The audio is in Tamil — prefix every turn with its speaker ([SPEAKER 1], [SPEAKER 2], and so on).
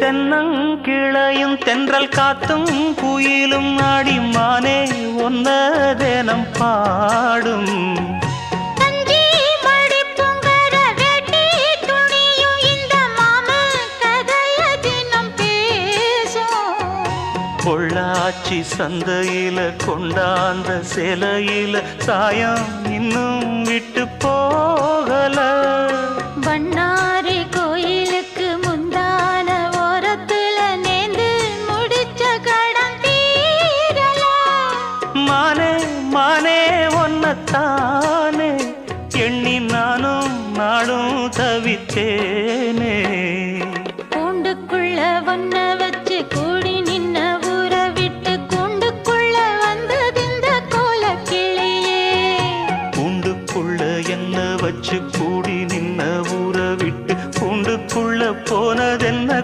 [SPEAKER 1] தென்னங்கிளையும் தென்றல் காத்தும் குயிலும் ஆடிமானே ஒன்ன தினம் பாடும் பொள்ளாச்சி சந்தையில கொண்டாந்த சிலையில சாயம் இன்னும் மானே மானே ஒன்னத்தானே. எண்ணி நானும் நாடும் தவித்தேனே.
[SPEAKER 2] கூண்டுக்குள்ள ஒன்ன வச்சு கூடி நின்ன ஊற விட்டு கூண்டுக்குள்ள வந்ததிந்த கோல கிளியே
[SPEAKER 1] கூண்டுக்குள்ள என்ன வச்சு கூடி நின்ன ஊற விட்டு கூண்டுக்குள்ள போனதென்ன